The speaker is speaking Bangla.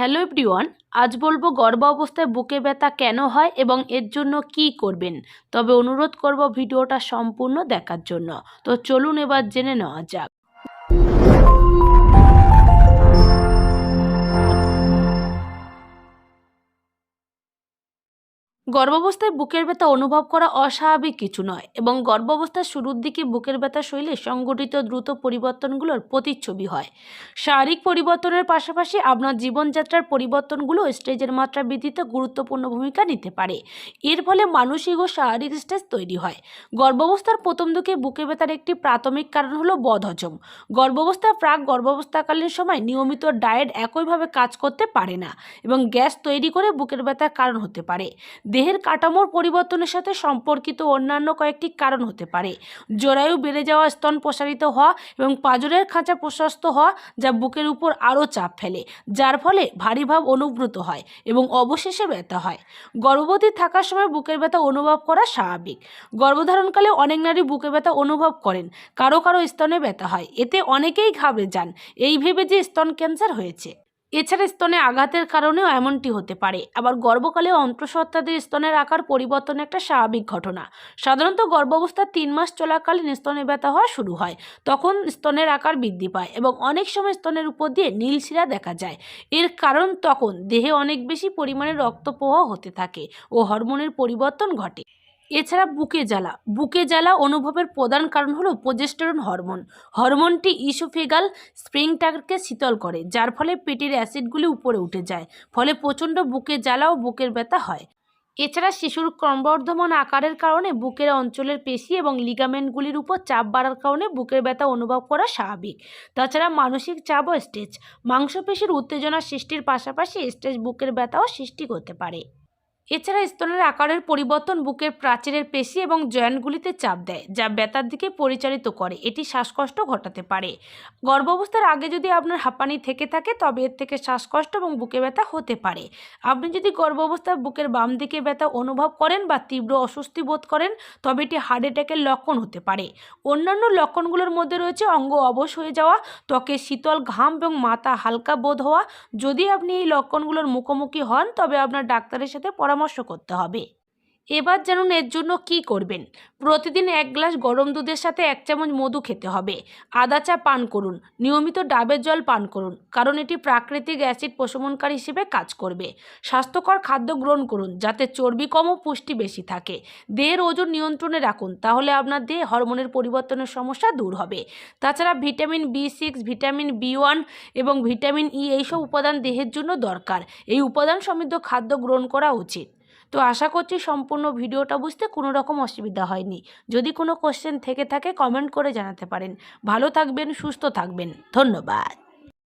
হ্যালো এভরিওয়ান, আজ বলব গর্ভ অবস্থায় বুকে ব্যথা কেন হয় এবং এর জন্য কি করবেন? তবে অনুরোধ করব ভিডিওটা সম্পূর্ণ দেখার জন্য। তো চলুন এবার জেনে নেওয়া যাক। গর্ভাবস্থায় বুকের ব্যথা অনুভব করা অস্বাভাবিক কিছু নয় এবং গর্ভাবস্থার শুরুর দিকে বুকের ব্যথা শৈলে সংগঠিত দ্রুত পরিবর্তনগুলোর প্রতিচ্ছবি হয়। শারীরিক পরিবর্তনের পাশাপাশি আপনার জীবনযাত্রার পরিবর্তনগুলো স্টেজের মাত্রা বৃদ্ধিতে গুরুত্বপূর্ণ ভূমিকা নিতে পারে। এর ফলে মানসিক ও শারীরিক স্ট্রেস তৈরি হয়। গর্ভাবস্থার প্রথম দিকে বুকে ব্যথার একটি প্রাথমিক কারণ হলো বদহজম গর্ভাবস্থা প্রাক গর্ভাবস্থাকালীন সময় নিয়মিত ডায়েট একইভাবে কাজ করতে পারে না এবং গ্যাস তৈরি করে বুকের ব্যথার কারণ হতে পারে। দেহের কাঠামোর পরিবর্তনের সাথে সম্পর্কিত অন্যান্য কয়েকটি কারণ হতে পারে। জরায়ু বেড়ে যাওয়া স্তন প্রসারিত হওয়া এবং পাঁজরের খাঁচা প্রশস্ত হওয়া যা বুকের উপর আরও চাপ ফেলে, যার ফলে ভারী ভাব অনুভূত হয় এবং অবশেষে ব্যথা হয়। গর্ভবতী থাকার সময় বুকের ব্যথা অনুভব করা স্বাভাবিক। গর্ভধারণকালে অনেক নারী বুকে ব্যথা অনুভব করেন, কারও কারও স্তনে ব্যথা হয়, এতে অনেকেই ঘাবড়ে যান। এই ভেবে যে স্তন ক্যান্সার হয়েছে। এছাড়া স্তনে আঘাতের কারণেও এমনটি হতে পারে। আবার গর্ভকালে অন্তঃসত্ত্বাদের স্তনের আকার পরিবর্তন একটা স্বাভাবিক ঘটনা। সাধারণত গর্ভাবস্থার তিন মাস চলাকালীন স্তনে ব্যথা হওয়া শুরু হয়। তখন স্তনের আকার বৃদ্ধি পায় এবং অনেক সময় স্তনের উপর দিয়ে নীল শিরা দেখা যায়। এর কারণ তখন দেহে অনেক বেশি পরিমাণে রক্তপ্রবাহ হতে থাকে ও হরমোনের পরিবর্তন ঘটে। এছাড়া বুকে জ্বালা। বুকে জ্বালা অনুভবের প্রধান কারণ হলো প্রোজেস্টেরন হরমোন। হরমোনটি ইসোফেগাল স্প্রিংটাকে শীতল করে, যার ফলে পেটের অ্যাসিডগুলি উপরে উঠে যায়, ফলে প্রচণ্ড বুকে জ্বালা ও বুকের ব্যথা হয়। এছাড়া শিশুর ক্রমবর্ধমান আকারের কারণে বুকের অঞ্চলের পেশি এবং লিগামেন্টগুলির উপর চাপ বাড়ার কারণে বুকের ব্যথা অনুভব করা স্বাভাবিক। তাছাড়া মানসিক চাপ ও স্ট্রেস মাংসপেশির উত্তেজনা সৃষ্টির পাশাপাশি স্ট্রেস বুকের ব্যথাও সৃষ্টি করতে পারে। এছাড়া স্তনের আকারের পরিবর্তন বুকের প্রাচীরের পেশি এবং জয়েন্টগুলিতে চাপ দেয়, যা ব্যথার দিকে পরিচালিত করে। এটি শ্বাসকষ্ট ঘটাতে পারে। গর্ভাবস্থার আগে যদি আপনার হাঁপানি থেকে থাকে, তবে এর থেকে শ্বাসকষ্ট এবং বুকে ব্যথা হতে পারে। আপনি যদি গর্ভাবস্থায় বুকের বাম দিকে ব্যথা অনুভব করেন বা তীব্র অস্বস্তি বোধ করেন, তবে এটি হার্ট অ্যাটাকের লক্ষণ হতে পারে। অন্যান্য লক্ষণগুলোর মধ্যে রয়েছে অঙ্গ অবশ হয়ে যাওয়া, ত্বকে শীতল ঘাম এবং মাথা হালকা বোধ হওয়া। যদি আপনি এই লক্ষণগুলোর মুখোমুখি হন, তবে আপনার ডাক্তারের সাথে পরামর্শ করতে হবে। এবার জানুন এর জন্য কি করবেন? প্রতিদিন এক গ্লাস গরম দুধের সাথে এক চামচ মধু খেতে হবে। আদা চা পান করুন। নিয়মিত ডাবের জল পান করুন, কারণ এটি প্রাকৃতিক অ্যাসিড প্রশমনকারী হিসেবে কাজ করবে। স্বাস্থ্যকর খাদ্য গ্রহণ করুন, যাতে চর্বি কম ও পুষ্টি বেশি থাকে। দেহের ওজন নিয়ন্ত্রণে রাখুন, তাহলে আপনার দেহে হরমোনের পরিবর্তনের সমস্যা দূর হবে। তাছাড়া vitamin B six vitamin B one এবং ভিটামিন ই এইসব উপাদান দেহের জন্য দরকার। এই উপাদান সমৃদ্ধ খাদ্য গ্রহণ করা উচিত। তো আশা করছি সম্পূর্ণ ভিডিওটা বুঝতে কোনো রকম অসুবিধা হয়নি। যদি কোনো কোশ্চেন থেকে থাকে কমেন্ট করে জানাতে পারেন। ভালো থাকবেন, সুস্থ থাকবেন। ধন্যবাদ।